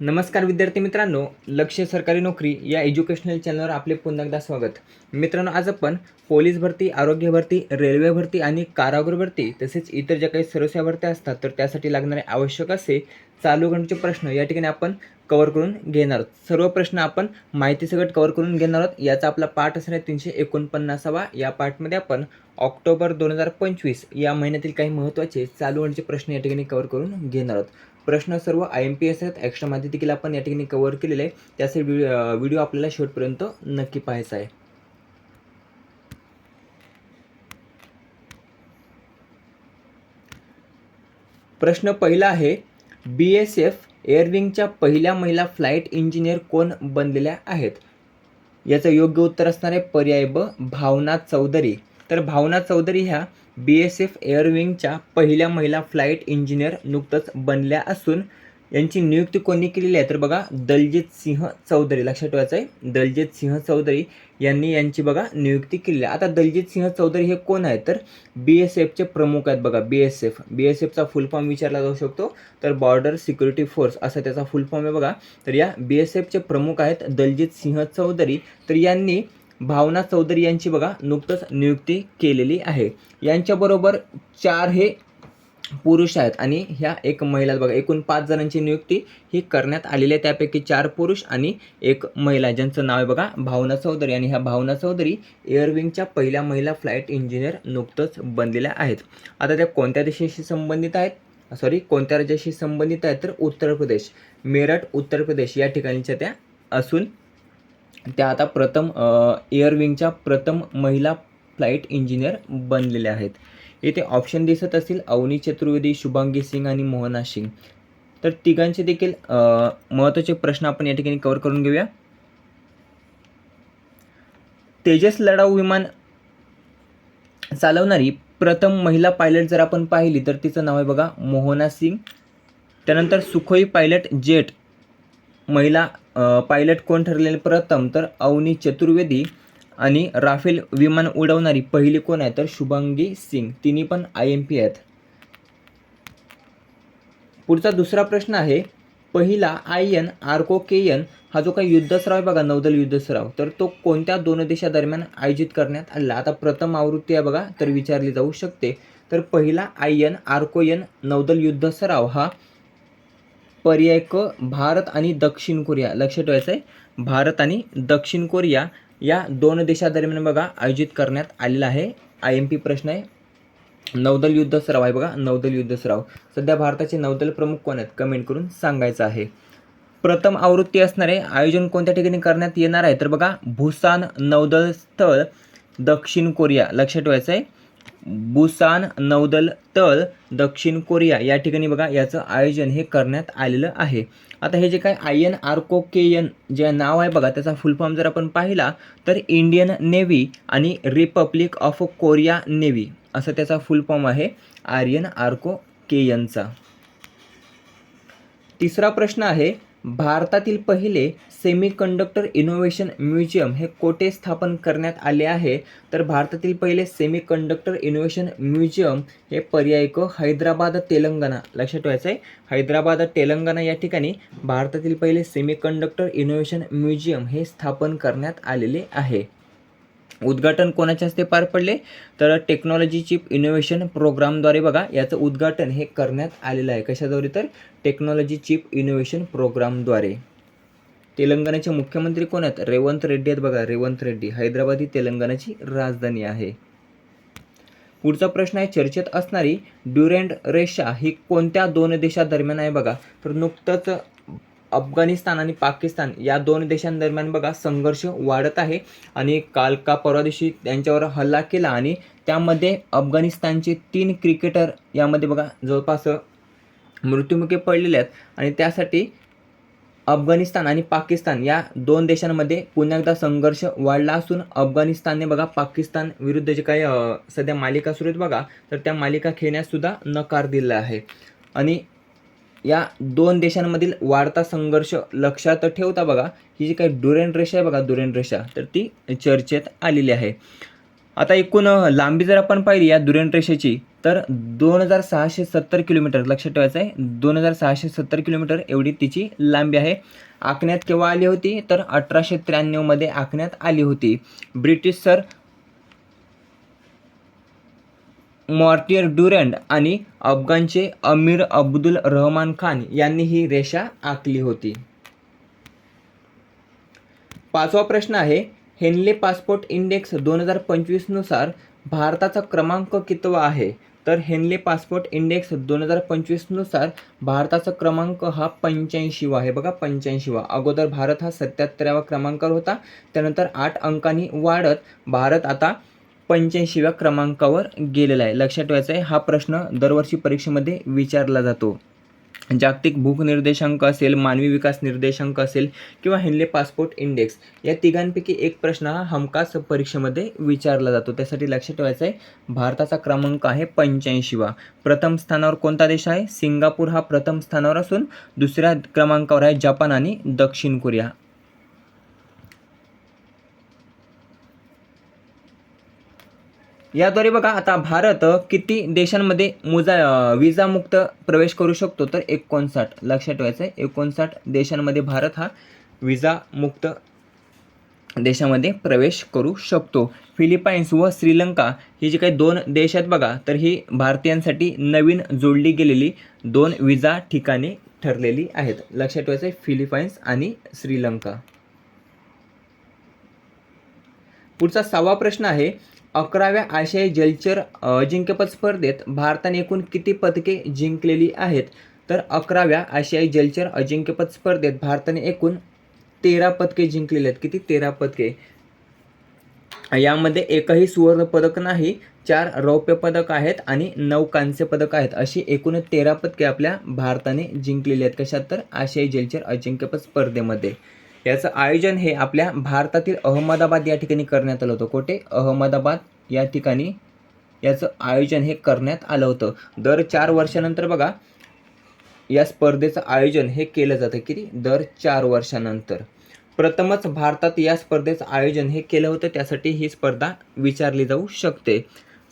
नमस्कार विद्यार्थी मित्रांनो लक्ष सरकारी नोकरी या एज्युकेशनल चॅनलवर आपले पुन्हा एकदा स्वागत. मित्रांनो आज आपण पोलीस भरती आरोग्य भरती रेल्वे भरती आणि कारागृह भरती तसेच इतर ज्या काही सर्वस्या भरत्या असतात तर त्यासाठी लागणारे आवश्यक असे चालू घंटेचे प्रश्न या ठिकाणी आपण कवर करून घेणार आहोत. सर्व प्रश्न आपण माहितीसकट कवर करून घेणार आहोत. याचा आपला पाठ असणार आहे तीनशे एकोणपन्नासावा. या पाठमध्ये आपण ऑक्टोबर दोन हजार पंचवीस या महिन्यातील काही महत्त्वाचे चालू होण्याचे प्रश्न या ठिकाणी कवर करून घेणार आहोत. प्रश्न सर्व आय एम पी एस आहेत. एक्स्ट्रा माहिती देखील आपण या ठिकाणी कव्हर केलेले आहे. त्यासाठी व्हिडिओ व्हिडिओ आपल्याला शेवटपर्यंत नक्की पाहायचा आहे. प्रश्न पहिला आहे बी एस एफ एअरविंगच्या पहिल्या महिला फ्लाईट इंजिनियर कोण बनलेल्या आहेत? याचं योग्य उत्तर असणार आहे पर्याय ब भावना चौधरी. तर भावना चौधरी ह्या बी एस एफ एअरविंगच्या पहिल्या महिला फ्लाईट इंजिनियर नुकतंच बनल्या असून यांची नियुक्ती कोणी केलेली आहे? तर बघा दलजित सिंह चौधरी. लक्षात ठेवायचं आहे दलजित सिंह चौधरी यांनी यांची बघा नियुक्ती केलेली आहे. आता दलजित सिंह चौधरी हे कोण आहेत? तर बी एस एफचे प्रमुख आहेत बघा B S F B S एफचा full form विचारला जाऊ शकतो. तर बॉर्डर सिक्युरिटी फोर्स असा त्याचा फुल फॉर्म आहे बघा. तर या बी एस एफचे प्रमुख आहेत दलजित सिंह चौधरी. तर यांनी भावना चौधरी यांची बघा नुकतंच नियुक्ती केलेली आहे. यांच्याबरोबर चार हे पुरुष आहेत आणि ह्या एक महिला बघा एकूण पाच जणांची नियुक्ती ही करण्यात आलेली आहे. त्यापैकी चार पुरुष आणि एक महिला ज्यांचं नाव आहे बघा भावना चौधरी. आणि ह्या भावना चौधरी एअरविंगच्या पहिल्या महिला फ्लाईट इंजिनियर नुकतंच बनलेल्या आहेत. आता त्या कोणत्या देशाशी संबंधित आहेत? सॉरी कोणत्या राज्याशी संबंधित आहेत तर उत्तर प्रदेश. मेरठ उत्तर प्रदेश या ठिकाणच्या त्या असून त्या आता प्रथम एअरविंगच्या प्रथम महिला फ्लाईट इंजिनियर बनलेल्या आहेत. येथे ऑप्शन दिसत असतील अवनी चतुर्वेदी शुभांगी सिंग आणि मोहना सिंग. तर तिघांचे देखील महत्त्वाचे प्रश्न आपण या ठिकाणी कव्हर करून घेऊया. तेजस लढाऊ विमान चालवणारी प्रथम महिला पायलट जर आपण पाहिली तर तिचं नाव आहे बघा मोहना सिंग. त्यानंतर सुखोई पायलट जेट. महिला पायलट कोण ठरलेले? प्रथम तर अवनी चतुर्वेदी आणि राफेल विमान उडवणारी पहिली कोण आहे? तर शुभांगी सिंग. तिन्ही पण आय एम पी आहेत. पुढचा दुसरा प्रश्न आहे पहिला I N R O K N हा जो काही युद्धसराव आहे बघा नौदल युद्धसराव तर तो कोणत्या दोन देशादरम्यान आयोजित करण्यात आला? आता प्रथम आवृत्ती आहे बघा तर विचारली जाऊ शकते. तर पहिला आय एन आर्को एन नौदल युद्धसराव हा पर्याय क भारत आणि दक्षिण कोरिया. लक्ष ठेवायचं आहे भारत आणि दक्षिण कोरिया या दोन देशादरम्यान बघा आयोजित करण्यात आलेला आहे. आय एम पी प्रश्न आहे. नौदल युद्ध सराव आहे बघा नौदल युद्ध सराव. सध्या भारताचे नौदल प्रमुख कोण आहेत? कमेंट करून सांगायचं आहे. प्रथम आवृत्ती असणारे आयोजन कोणत्या ठिकाणी करण्यात येणार आहे? तर बघा भूसान नौदल स्थळ दक्षिण कोरिया. लक्षात ठेवायचं आहे बुसान नौदल तळ दक्षिण कोरिया या ठिकाणी बघा याचं आयोजन हे करण्यात आलेलं आहे. आता हे जे काय I N R O K N जे नाव आहे बघा त्याचा फुल फॉर्म जर आपण पाहिला तर इंडियन नेव्ही आणि रिपब्लिक ऑफ कोरिया नेव्ही असं त्याचा फुल फॉर्म आहे आर्यन आर्को के एनचा तिसरा प्रश्न आहे भारतातील पहिले सेमी कंडक्टर इनोव्हेशन म्युझियम हे कोठे स्थापन करण्यात आले आहे? तर भारतातील पहिले सेमीकंडक्टर इनोव्हेशन म्युझियम हे पर्याय क हैदराबाद तेलंगणा. लक्षात ठेवायचं आहे हैदराबाद तेलंगणा या ठिकाणी भारतातील पहिले सेमीकंडक्टर इनोव्हेशन म्युझियम हे स्थापन करण्यात आलेले आहे. उद्घाटन कोणाच्या हस्ते पार पडले? तर टेक्नॉलॉजी चिप इनोव्हेशन प्रोग्रामद्वारे बघा याचं उद्घाटन हे करण्यात आलेलं आहे. कशाद्वारे तर? टेक्नॉलॉजी चिप इनोव्हेशन प्रोग्रामद्वारे तेलंगणाचे मुख्यमंत्री कोण आहेत? रेवंत रेड्डी आहेत बघा. रेवंत रेड्डी हैदराबाद ही तेलंगणाची राजधानी आहे. पुढचा प्रश्न आहे चर्चेत असणारी ड्युरेंड रेषा ही कोणत्या दोन देशादरम्यान आहे बघा. तर नुकतंच अफगाणिस्तान आणि पाकिस्तान या दोन देशांदरम्यान बघा संघर्ष वाढत आहे. आणि काल का परवा दिवशी त्यांच्यावर हल्ला केला आणि त्यामध्ये अफगाणिस्तानचे तीन क्रिकेटर यामध्ये बघा जवळपास मृत्युमुखी पडलेले आहेत. आणि त्यासाठी अफगाणिस्तान आणि पाकिस्तान या दोन देशांमध्ये पुन्हा एकदा संघर्ष वाढला असून अफगाणिस्तानने बघा पाकिस्तान विरुद्ध जे काही सध्या मालिका सुरू आहेत बघा तर त्या मालिका खेळण्याससुद्धा नकार दिला आहे. आणि या दोन देशांमधील वाढता संघर्ष लक्षात ठेवता बघा ही जी काही डुरेन रेषा आहे बघा डुरेन रेषा तर ती चर्चेत आलेली आहे. आता एकूण लांबी जर आपण पाहिली या दुरेन रेषेची तर दोन हजार सहाशे सत्तर किलोमीटर लक्षात ठेवायचं आहे दोन हजार सहाशे सत्तर किलोमीटर एवढी तिची लांबी आहे. आखण्यात केव्हा आली होती? तर अठराशे त्र्याण्णवमध्ये आखण्यात आली होती. ब्रिटिश सर मॉर्टियर ड्युरंड आणि अफगाणचे अमीर अब्दुल रहमान खान यांनी ही रेषा आखली होती. पाचवा प्रश्न आहे हेनले पासपोर्ट इंडेक्स दोन हजार पंचवीसनुसार भारताचा क्रमांक कितवा आहे? तर हेनले पासपोर्ट इंडेक्स दोन हजार पंचवीसनुसार भारताचा क्रमांक हा पंच्याऐंशीवा आहे. बघा पंच्याऐंशीवा अगोदर भारत हा सत्याहत्तराव्या क्रमांकावर होता त्यानंतर आठ अंकांनी वाढत भारत आता पंच्याऐंशीव्या क्रमांकावर गेलेला आहे. लक्षात ठेवायचं आहे हा प्रश्न दरवर्षी परीक्षेमध्ये विचारला जातो. जागतिक भूक निर्देशांक असेल मानवी विकास निर्देशांक असेल किंवा हेनले पासपोर्ट इंडेक्स या तिघांपैकी एक प्रश्न हा हमखास परीक्षेमध्ये विचारला जातो. त्यासाठी लक्षात ठेवायचं आहे भारताचा क्रमांक आहे पंच्याऐंशीवा. प्रथम स्थानावर कोणता देश आहे? सिंगापूर हा प्रथम स्थानावर असून दुसऱ्या क्रमांकावर आहे जपान आणि दक्षिण कोरिया. याद्वारे बघा आता भारत किती देशांमध्ये मुजा विजामुक्त प्रवेश करू शकतो? तर एकोणसाठ. लक्षात ठेवायचं आहे एकोणसाठ देशांमध्ये भारत हा विजामुक्त देशामध्ये प्रवेश करू शकतो. फिलिपाईन्स व श्रीलंका ही जी काही दोन देश आहेत बघा तर ही भारतीयांसाठी नवीन जोडली गेलेली दोन विजा ठिकाणे ठरलेली आहेत. लक्षात ठेवायचं आहे फिलिपाईन्स आणि श्रीलंका. पुढचा सहावा प्रश्न आहे अकराव्या आशियाई जलचर अजिंक्यपद स्पर्धेत भारताने एकूण किती पदके जिंकलेली आहेत? तर अकराव्या आशियाई जलचर अजिंक्यपद स्पर्धेत भारताने एकूण तेरा पदके जिंकलेली आहेत. किती? तेरा पदके. यामध्ये एकही सुवर्ण पदक नाही चार रौप्य पदक आहेत आणि नऊ कांस्य पदक आहेत. अशी एकूण तेरा पदके आपल्या भारताने जिंकलेली आहेत. कशात? तर आशियाई जलचर अजिंक्यपद स्पर्धेमध्ये. याचं आयोजन हे आपल्या भारतातील अहमदाबाद या ठिकाणी करण्यात आलं होतं. कोठे? अहमदाबाद या ठिकाणी याचं आयोजन हे करण्यात आलं होतं. दर चार वर्षानंतर बघा या स्पर्धेचं आयोजन हे केलं जातं. किती? दर चार वर्षानंतर. प्रथमच भारतात या स्पर्धेचं आयोजन हे केलं होतं. त्यासाठी ही स्पर्धा विचारली जाऊ शकते.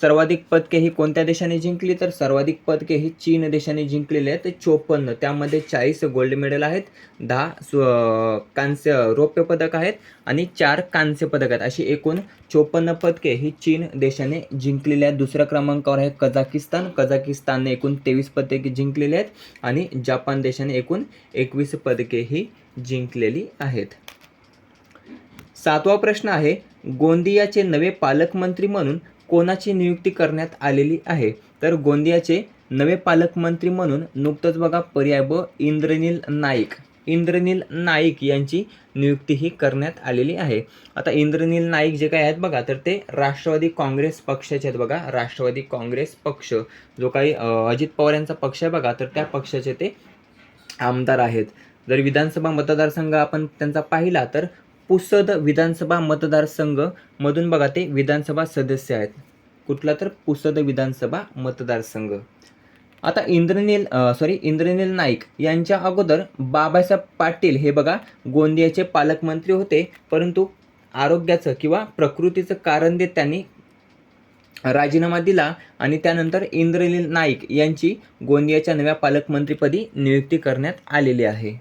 सर्वाधिक पदके ही कोणत्या देशाने जिंकली? तर सर्वाधिक पदके ही चीन देशाने जिंकलेली आहेत. चोपन्न. त्यामध्ये चाळीस गोल्ड मेडल आहेत. दहा सु कांस्य रौप्य पदक आहेत. आणि चार कांस्य पदक आहेत. अशी एकूण चोपन्न पदके ही चीन देशाने जिंकलेली आहेत. दुसऱ्या क्रमांकावर आहे कझाकिस्तान. कझाकिस्तानने एकूण तेवीस पदके जिंकलेली आहेत. आणि जपान देशाने एकूण एकवीस पदके ही जिंकलेली आहेत. सातवा प्रश्न आहे गोंदियाचे नवे पालकमंत्री म्हणून कोणाची नियुक्ती करण्यात आलेली आहे? तर गोंदियाचे नवे पालकमंत्री म्हणून नुकतंच बघा पर्याय ब इंद्रनील नाईक. इंद्रनील नाईक यांची नियुक्ती ही करण्यात आलेली आहे. आता इंद्रनील नाईक जे काय आहेत बघा तर ते राष्ट्रवादी काँग्रेस पक्षाचे आहेत बघा. राष्ट्रवादी काँग्रेस पक्ष. जो काही अजित पवार यांचा पक्ष आहे बघा तर त्या पक्षाचे ते आमदार आहेत. जर विधानसभा मतदारसंघ आपण त्यांचा पाहिला तर पुसद विधानसभा मतदारसंघ मधून बघा ते विधानसभा सदस्य आहेत. कुठला तर पुसद विधानसभा मतदारसंघ. आता इंद्रनील सॉरी इंद्रनील नाईक यांच्या अगोदर बाबासाहेब पाटील हे बघा गोंदियाचे पालकमंत्री होते परंतु आरोग्याचं किंवा प्रकृतीचं कारण देत त्यांनी राजीनामा दिला आणि त्यानंतर इंद्रनील नाईक यांची गोंदियाच्या नव्या पालकमंत्रीपदी नियुक्ती करण्यात आलेली आहे.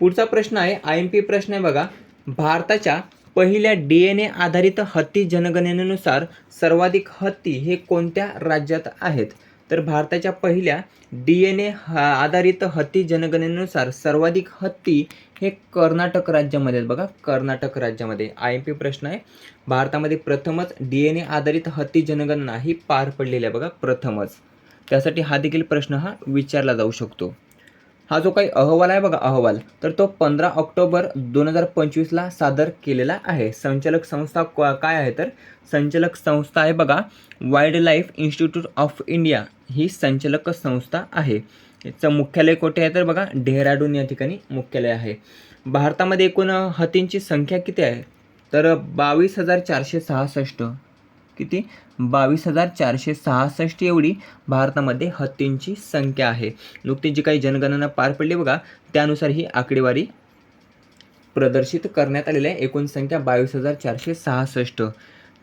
पुढचा प्रश्न आहे आय एम पी प्रश्न आहे बघा. भारताच्या पहिल्या डी एन ए आधारित हत्ती जनगणनेनुसार सर्वाधिक हत्ती हे कोणत्या राज्यात आहेत? तर भारताच्या पहिल्या डी एन ए आधारित हत्ती जनगणनेनुसार सर्वाधिक हत्ती हे कर्नाटक राज्यामध्ये आहेत बघा. कर्नाटक राज्यामध्ये आय एम पी प्रश्न आहे. भारतामध्ये प्रथमच डी एन ए आधारित हत्ती जनगणना ही पार पडलेली आहे बघा प्रथमच. त्यासाठी हा देखील प्रश्न हा विचारला जाऊ शकतो. हा जो काही अहवाल आहे बघा अहवाल तर तो पंधरा ऑक्टोबर दोन हजार पंचवीसला सादर केलेला आहे. संचालक संस्था काय आहे तर? संचालक संस्था आहे बघा wild life institute of India ही संचालक संस्था आहे. याचं मुख्यालय कोठे आहे तर बघा डेहराडून या ठिकाणी मुख्यालय आहे. भारतामध्ये एकूण हत्तींची संख्या किती आहे? तर बावीस हजार चारशे सहासष्ट. किती? बावीस हजार चारशे सहासष्ट एवढी भारतामध्ये हत्तींची संख्या आहे. नुकतीच जी काही जनगणना पार पडली बघा त्यानुसार ही आकडेवारी प्रदर्शित करण्यात आलेली आहे. एकूण संख्या बावीस हजार चारशे सहासष्ट.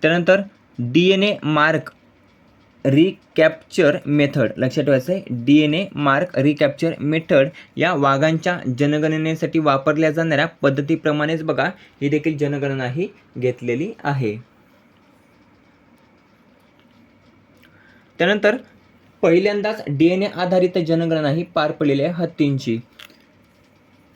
त्यानंतर D N A mark recapture method. लक्षात ठेवायचं आहे D N A mark recapture method या वाघांच्या जनगणनेसाठी वापरल्या जाणाऱ्या पद्धतीप्रमाणेच बघा ही देखील जनगणना ही घेतलेली आहे. त्यानंतर पहिल्यांदाच डी एन ए आधारित जनगणना ही पार पडलेली आहे हत्तींची.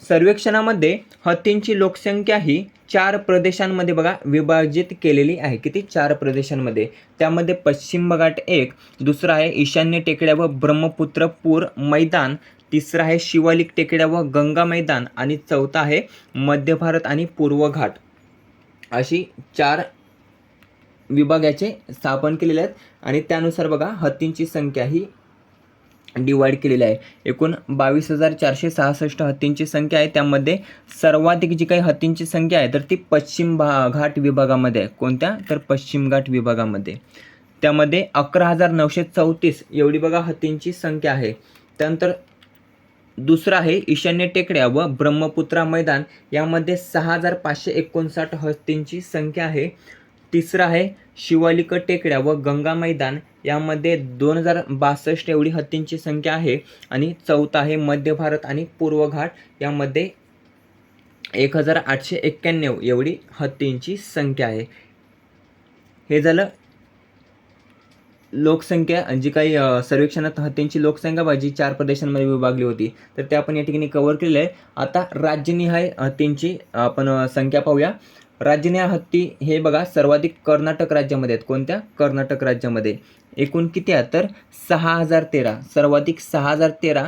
सर्वेक्षणामध्ये हत्तींची लोकसंख्या ही चार प्रदेशांमध्ये बघा विभाजित केलेली आहे. किती? चार प्रदेशांमध्ये. त्यामध्ये पश्चिम घाट एक दुसरा आहे ईशान्य टेकड्या व ब्रह्मपुत्र पूर मैदान तिसरा आहे शिवालिक टेकड्या व गंगा मैदान आणि चौथा आहे मध्य भारत आणि पूर्व घाट. अशी चार विभागाचे स्थापन केलेले आहेत. आणि त्यानुसार बघा हत्तींची संख्या ही डिवाईड केलेली आहे. एकूण बावीस हजार चारशे सहासष्ट हत्तींची संख्या आहे. त्यामध्ये सर्वाधिक जी काही हत्तींची संख्या आहे तर ती पश्चिम भा घाट विभागामध्ये आहे. कोणत्या? तर पश्चिम घाट विभागामध्ये त्यामध्ये अकरा हजार नऊशे चौतीस एवढी बघा हत्तींची संख्या आहे. त्यानंतर दुसरं आहे ईशान्य टेकड्या व ब्रह्मपुत्रा मैदान. यामध्ये सहा हजार पाचशे एकोणसाठ हत्तींची संख्या आहे. तिसरं आहे शिवालिक टेकड्या व गंगा मैदान. यामध्ये दोन हजार बासष्ट एवढी हत्तींची संख्या आहे. आणि चौथा आहे मध्य भारत आणि पूर्व घाट. यामध्ये एक हजार आठशे एक्क्याण्णव एवढी हत्तींची संख्या आहे. हे झालं लोकसंख्या जी काही सर्वेक्षणात हत्तींची लोकसंख्या बघा जी चार प्रदेशांमध्ये विभागली होती. तर ते आपण या ठिकाणी कव्हर केलेलं आहे. आता राज्यनिहाय हत्तींची आपण संख्या पाहूया. राज्यनिहाय हत्ती हे बघा सर्वाधिक कर्नाटक राज्यामध्ये आहेत. कोणत्या? कर्नाटक राज्यामध्ये. एकूण किती आहेत? तर सहा हजार तेरा. सर्वाधिक सहा हजार तेरा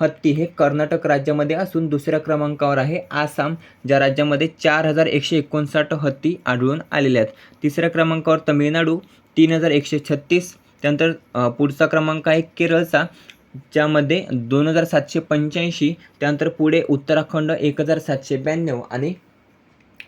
हत्ती हे कर्नाटक राज्यामध्ये असून दुसऱ्या क्रमांकावर आहे आसाम ज्या राज्यामध्ये चार हजार एकशे एकोणसाठ हत्ती आढळून आलेल्या आहेत. तिसऱ्या क्रमांकावर तमिळनाडू तीन हजार एकशे छत्तीस. त्यानंतर पुढचा क्रमांक आहे केरळचा ज्यामध्ये दोन हजार सातशे पंच्याऐंशी. त्यानंतर पुढे उत्तराखंड एक हजार सातशे ब्याण्णव आणि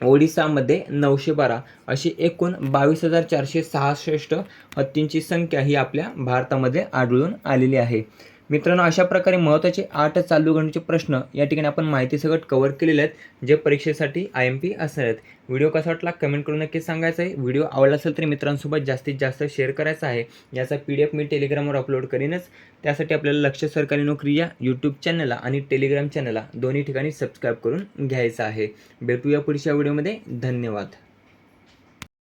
ओडिसामध्ये नऊशे बारा अशी एकूण बावीस हजार चारशे सहासष्ट हत्तींची संख्या ही आपल्या भारतामध्ये आढळून आलेली आहे. मित्रांनो अशा प्रकारे महत्त्वाचे आठ चालू घडण्याचे प्रश्न या ठिकाणी आपण माहिती सगळं कव्हर केलेले आहेत जे परीक्षेसाठी आय एम पी असणार आहेत. व्हिडिओ कसा वाटला कमेंट करून नक्की सांगायचं आहे. व्हिडिओ आवडला असेल तरी मित्रांसोबत जास्तीत जास्त शेअर करायचा आहे. याचा पी डी एफ मी टेलिग्रामवर अपलोड करीनच. त्यासाठी आपल्याला लक्ष सरकारी नोकरी या यूट्यूब चॅनलला आणि टेलिग्राम चॅनलला दोन्ही ठिकाणी सबस्क्राईब करून घ्यायचं आहे. भेटूया पुढच्या व्हिडिओमध्ये धन्यवाद.